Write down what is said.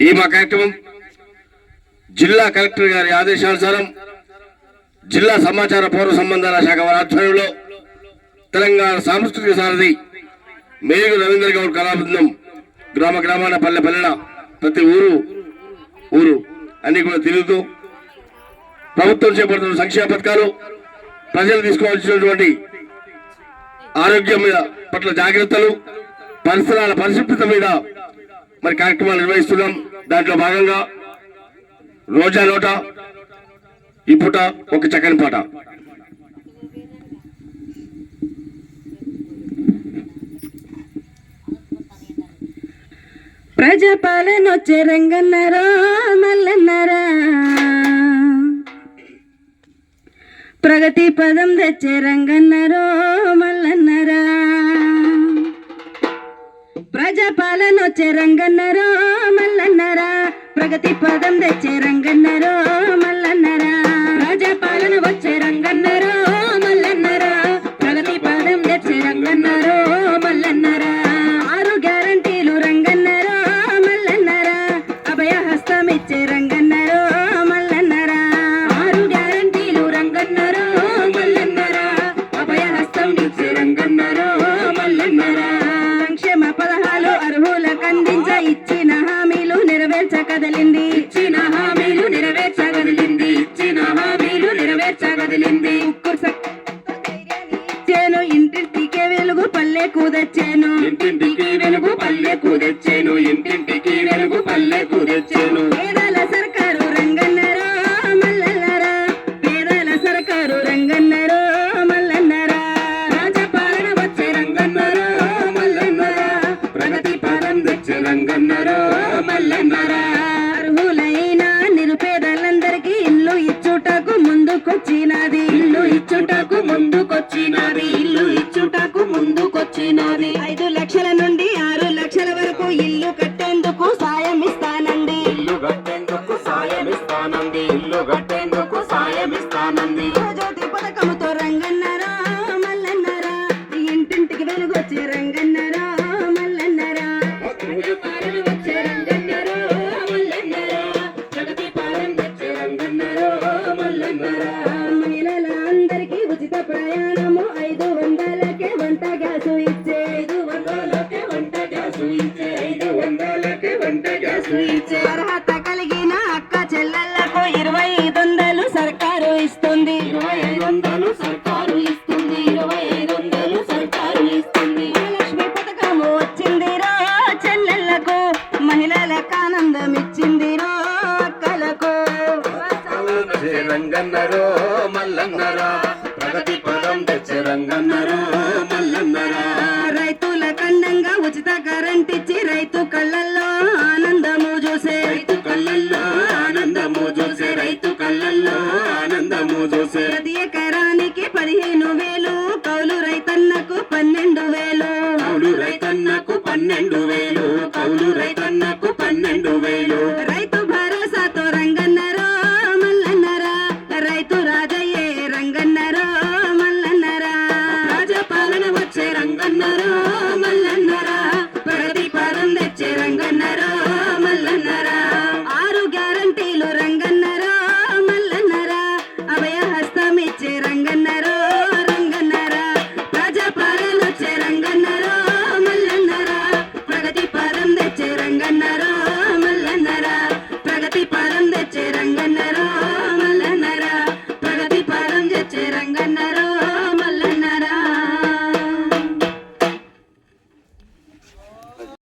ఈ మా కార్యక్రమం జిల్లా కలెక్టర్ గారి ఆదేశానుసారం జిల్లా సమాచార పౌర సంబంధాల శాఖ వారి ఆధ్వర్యంలో తెలంగాణ సాంస్కృతిక సారథి మేఘు రవీంద్ర గౌడ్ కళాబృందం గ్రామ గ్రామాన పల్లె పల్లెన ప్రతి ఊరు ఊరు అన్ని కూడా తిరుగుతూ ప్రభుత్వం చేపడుతున్న సంక్షేమ పథకాలు ప్రజలు తీసుకోవాల్సినటువంటి ఆరోగ్యం మీద పట్ల జాగ్రత్తలు పరిసరాల పరిశుభ్రత మీద మరి కార్యక్రమాలు నిర్వహిస్తున్నాం. దాంట్లో భాగంగా రోజా నోట ఈ పూట ఒక చక్కని పాట. ప్రజాపాలన వచ్చే రంగన్నరా ప్రగతి పదం తెచ్చే రంగన్నారో మల్ల ప్రజాపాలన వచ్చే రంగన్నరో మల్లన్నరా ప్రగతి పదం తెచ్చే రంగన్న అర్హులకు అందించ ఇచ్చిన హామీలు నెరవేర్చ కదిలింది. ఇచ్చిన హామీలు నెరవేర్చ కదిలింది. ఇచ్చిన హామీలు నెరవేర్చ కదిలింది. ఇంటింటికే వెలుగు పల్లె కూదచ్చాను. ఇంటింటికే వెలుగు పల్లె కూదచ్చాను. ఇంటింటి కట్టేందుకు సాయం ఇస్తానంది ఇల్లు కట్టేందుకు సాయం ఇస్తానంది జ్యోతి పథకముతో రంగన్నరా మల్లన్నరా. ఇంటింటికి వెలుగొచ్చే రంగన్నరా మల్లన్నరా. మల్లన్నరా. ఇస్తుంది. ఇరవై ఐదు వందలు సర్కారు ఇస్తుంది. ఇరవై ఐదు వందలు సర్కారు ఇస్తుంది. మహాలక్ష్మి పథకము వచ్చింది రో చెల్లెళ్ళకు మహిళలకు ఆనందం ఇచ్చింది రో అక్కలకు. రంగన్నరో మల్లన్నరా ప్రగతి పదం తెచ్చే రంగన్నరో పన్నెండు వేలు. కౌలు రైతన్నకు పన్నెండు వేలు. కౌలు రైతన్నకు పన్నెండు వేలు. రైతు భరోసాతో రంగన్నరో మల్లన్నరా. రైతు రాజయ్యే రంగన్నరో మల్లన్నరా. రాజపాలన వచ్చే రంగన్నరో